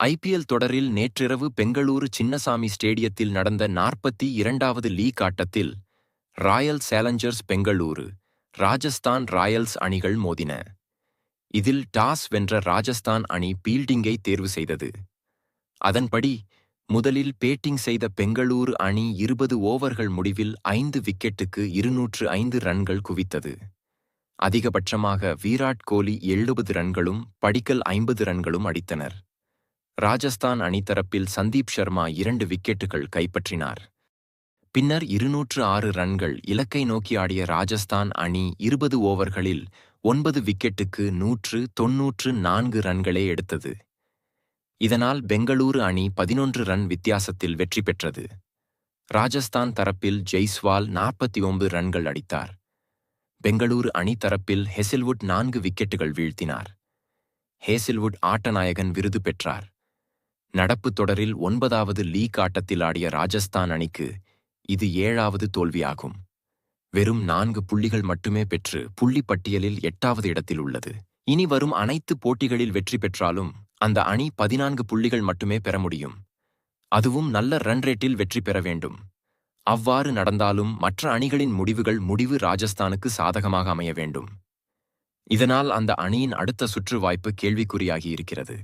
IPL தொடரில் நேற்றிரவு பெங்களூரு சின்னசாமி ஸ்டேடியத்தில் நடந்த நாற்பத்தி இரண்டாவது லீக் ஆட்டத்தில் Royal Challengers Bengaluru Rajasthan Royals அணிகள் மோதின. இதில் டாஸ் வென்ற ராஜஸ்தான் அணி பீல்டிங்கை தேர்வு செய்தது. அதன்படி முதலில் பேட்டிங் செய்த பெங்களூரு அணி இருபது ஓவர்கள் முடிவில் ஐந்து விக்கெட்டுக்கு இருநூற்று ஐந்து ரன்கள் குவித்தது. அதிகபட்சமாக விராட் கோலி எழுபது ரன்களும் படிக்கல் ஐம்பது ரன்களும் அடித்தனர். ராஜஸ்தான் அணி தரப்பில் சந்தீப் சர்மா இரண்டு விக்கெட்டுகள் கைப்பற்றினார். பின்னர் இருநூற்று ஆறு ரன்கள் இலக்கை நோக்கி ஆடிய ராஜஸ்தான் அணி இருபது ஓவர்களில் ஒன்பது விக்கெட்டுக்கு நூற்று தொன்னூற்று நான்கு ரன்களே எடுத்தது. இதனால் பெங்களூரு அணி பதினொன்று ரன் வித்தியாசத்தில் வெற்றி பெற்றது. ராஜஸ்தான் தரப்பில் ஜெய்ஸ்வால் நாற்பத்தி ஒன்பது ரன்கள் அடித்தார். பெங்களூரு அணி தரப்பில் ஹெசில்வுட் நான்கு விக்கெட்டுகள் வீழ்த்தினார். ஹேசில்வுட் ஆட்டநாயகன் விருது பெற்றார். நடப்பு தொடரில் ஒன்பதாவது லீக் ஆட்டத்தில் ஆடிய ராஜஸ்தான் அணிக்கு இது ஏழாவது தோல்வியாகும். வெறும் நான்கு புள்ளிகள் மட்டுமே பெற்று புள்ளி பட்டியலில் எட்டாவது இடத்தில் உள்ளது. இனி வரும் அனைத்து போட்டிகளில் வெற்றி பெற்றாலும் அந்த அணி பதினான்கு புள்ளிகள் மட்டுமே பெற முடியும். அதுவும் நல்ல ரன் ரேட்டில் வெற்றி பெற வேண்டும். அவ்வாறு நடந்தாலும் மற்ற அணிகளின் முடிவுகள் முடிவு ராஜஸ்தானுக்கு சாதகமாக அமைய வேண்டும். இதனால் அந்த அணியின் அடுத்த சுற்று வாய்ப்பு கேள்விக்குறியாகி இருக்கிறது.